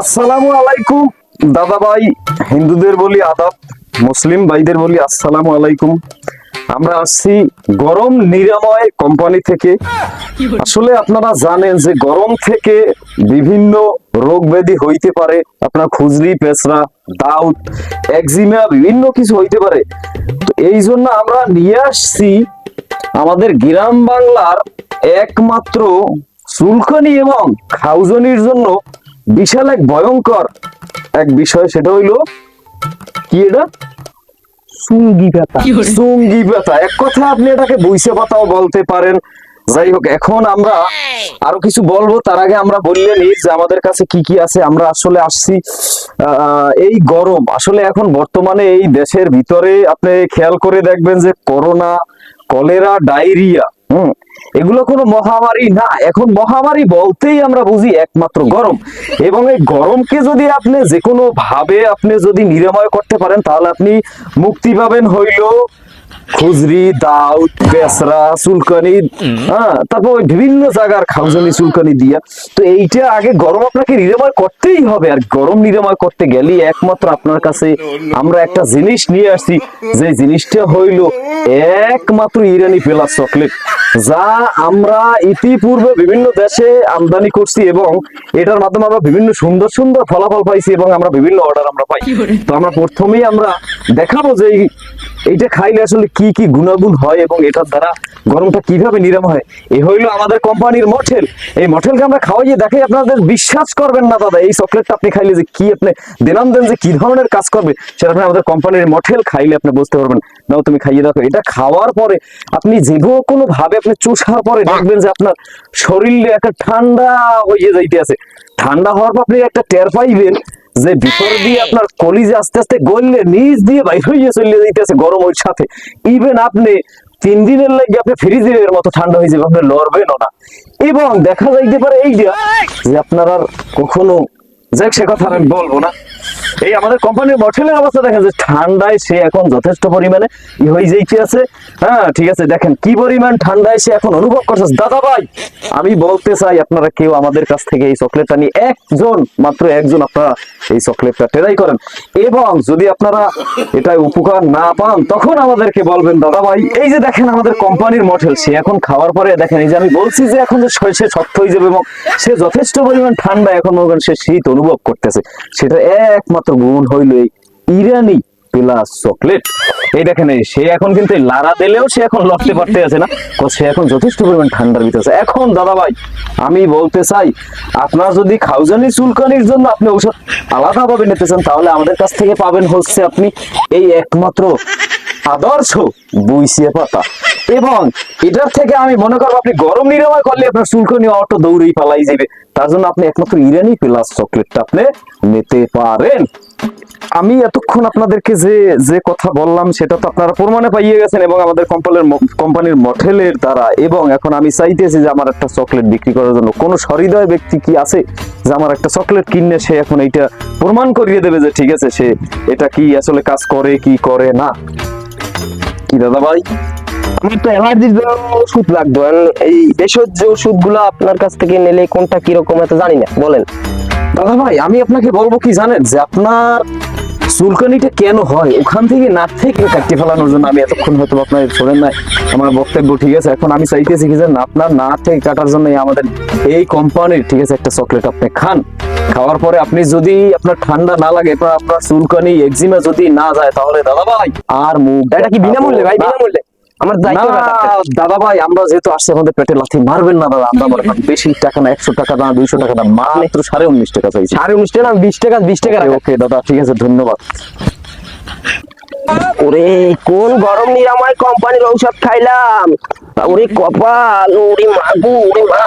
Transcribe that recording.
আসসালামু আলাইকুম। দাদা ভাই, হিন্দুদের বলি আদাব, মুসলিম ভাইদের বলি আসসালামু আলাইকুম। আমরা আসছি গরম নিরাময় কোম্পানি থেকে। আসলে আপনারা জানেন যে গরম থেকে বিভিন্ন রোগ ব্যাধি হইতে পারে, আপনার খুজলি পেছরা দাউদ, একজিমা, বিভিন্ন কিছু হইতে পারে। তো এই জন্য আমরা নিয়ে আসছি আমাদের গ্রাম বাংলার একমাত্র চুলকানি এবং খাউজনির জন্য বিশাল এক ভয়ঙ্কর এক বিষয় সেটা হইল কি এটা? সুঙ্গি ব্যথা। সঙ্গী ব্যথা। এক কথা আপনি এটাকে বইসে পাতাও বলতে পারেন। যাই হোক এখন আমরা আরও কিছু বলব। তার আগে আমরা বললে নি যে আমাদের কাছে কি কি আছে। আমরা আসলে আসছি আহ, এই গরম। আসলে এখন বর্তমানে এই দেশের ভিতরে আপনি খেয়াল করে দেখবেন যে করোনা কলেরা ডায়রিয়া হুম এগুলো কোনো মহামারী না। এখন মহামারী বলতেই আমরা বুঝি একমাত্র গরম। এবং এই গরমকে যদি আপনি যে কোনো ভাবে আপনি যদি নিরাময় করতে পারেন, তাহলে আপনি মুক্তি পাবেন হইল খুজরি দাউদ বেসরা চুলকানি হ্যাঁ তারপর বিভিন্ন জায়গার খাউজানি চুলকানি দিয়া। তো এইটা আগে গরম আপনাকে নিরাময় করতেই হবে আর গরম নিরাময় করতে গেলে একমাত্র আপনার কাছে আমরা একটা জিনিস নিয়ে আসছি। যে জিনিসটা হইল একমাত্র ইরানি পেলাস চকলেট যা আমরা ইতিপূর্বে বিভিন্ন দেশে আমদানি করছি এবং এটার মাধ্যমে আমরা বিভিন্ন সুন্দর সুন্দর ফলাফল পাইছি এবং আমরা বিভিন্ন অর্ডার আমরা পাই। তো আমরা প্রথমেই আমরা দেখাবো যে এই- এইটা খাইলে আসলে কি কি গুণাগুণ হয় এবং এটার দ্বারা গরমটা কীভাবে নিরাম হয়? এ হইল আমাদের কোম্পানির মঠেল। এই মঠেলকে আমরা খাওয়াইয়ে দেখাই আপনাদের বিশ্বাস করবেন না, দাদা। এই চকলেটটা আপনি খাইলে যে কি আপনি দিনাম দেন যে কি ধরনের কাজ করবে, সেটা আপনি আমাদের কোম্পানির মঠেল খাইলে আপনি বুঝতে পারবেন। নাও, তুমি খাইয়ে দেখো। এটা খাওয়ার পরে আপনি যে কোনো ভাবে আপনি চুষার পরে দেখবেন যে আপনার শরীরে একটা ঠান্ডা হয়ে যাইতে আছে ঠান্ডা হওয়ার পর আপনি একটা টের পাইবেন যে ভিতর দিয়ে আপনার কলিজে আস্তে আস্তে গললে নিচ দিয়ে বাইর হয়ে চলে যাইতেছে গরম ওর সাথে। ইভেন আপনি তিন দিনের লাগে আপনি ফ্রিজের মতো ঠান্ডা হয়ে যাবে আপনি লড়বেন না। এবং দেখা যাইতে পারে এই যে আপনার আর কখনো যাক সে কথা আমি বলব না। এই আমাদের কোম্পানির মঠেলের অবস্থা দেখেন যে ঠান্ডায় সে এখন যথেষ্ট পরিমাণে ই হয়ে যাইতে আছে? হ্যাঁ ঠিক আছে, দেখেন কি পরিমাণ ঠান্ডায় সে এখন অনুভব করছে। দাদা ভাই, আমি বলতে চাই আপনারা কেউ আমাদের কাছ থেকে এই চকলেটটা নিয়ে একজন, মাত্র একজন আপনারা এই চকলেটটা ট্রাই করেন। এবং যদি আপনারা এটা উপকার না পান, তখন আমাদেরকে বলবেন, দাদা ভাই, এই যে দেখেন আমাদের কোম্পানির মডেল, সে এখন খাওয়ার পরে দেখেন, এই যে আমি বলছি যে এখন যে সে- শক্ত হয়ে যাবে এবং সে যথেষ্ট পরিমাণ ঠান্ডা এখন সে শীত অনুভব করতেছে। সেটা একমাত্র গুণ হইল এই ইরানি প্লাস চকলেট। এই দেখেন সে এখন কিন্তু লারা দিলেও সে এখন লড়তে পারতে আছে না। সে এখন যথেষ্ট পরিমাণ ঠান্ডার ভিতরে আছে। এখন দাদা ভাই আমি বলতে চাই, আপনার যদি খাউজানি চুলকানির জন্য আপনি ঔষধ আলাদাভাবে নিতে চান, তাহলে আমাদের কাছ থেকে পাবেন হচ্ছে আপনি এই একমাত্র আদর্শ বইসিয়া পাতা। এবং এটার থেকে আমি মনে করব আপনি গরম নিরাময় করলে আপনার চুলকানি অটো দৌড়েই পালাই যাবে। তার জন্য আপনি একমাত্র ইরানি প্লাস চকলেটটা আপনি নিতে পারেন। আমি এতক্ষণ আপনাদেরকে যে যে কথা বললাম সেটা তো আপনারা প্রমাণে পাইয়ে গেছেন এবং আমাদের কোম্পানির কোম্পানির মডেলের দ্বারা। এবং এখন আমি চাইতেছি যে আমার একটা চকলেট বিক্রি করার জন্য। কোন সহৃদয় ব্যক্তি কি আছে যে আমার একটা চকলেট কিনলে সে এখন এইটা প্রমাণ করিয়ে দেবে যে ঠিক আছে সে এটা কি আসলে কাজ করে, কি করে না? কি দাদা ভাই? আমার তো অ্যালার্জির জন্য ওষুধ লাগবে। এই আপনার কাছ থেকে নিলে কোনটা কীরকম এত জানি না। বলেন। দাদা ভাই আমি আপনাকে বলব কি জানেন যে আপনার চুলকানিটা কেন হয়? ওখান থেকে না থেকে কাটতে ফেলানোর জন্য আমি এতক্ষণ হয়তো আপনার শোনেন নাই। আমার বক্তব্য ঠিক আছে এখন আমি চাইতেছি কি জানেন আপনার না থেকে কাটার জন্য আমাদের এই কোম্পানির ঠিক আছে একটা চকলেট আপনি খান। খাওয়ার পরে আপনি যদি আপনার ঠান্ডা না লাগে আপনার চুলকানি একজিমা যদি না যায় তাহলে দাদা ভাই আর মুখ এটা কি বিনামূল্যে ভাই? বিনামূল্যে? আমার। দাদা ভাই আমরা যেহেতু আসছি আমাদের পেটে লাথি মারবেন না দাদা আমরা বেশি টাকা না একশো টাকা না দুইশো টাকা না মাত্র সাড়ে উনিশ টাকা চাইছি। সাড়ে উনিশ টাকা না বিশ টাকা বিশ টাকা। ওকে দাদা ঠিক আছে ধন্যবাদ। ওরে কোন গরম নিরাময় কোম্পানির ঔষধ খাইলাম? ওরে কপাল ওরে মাগু ওরে মা।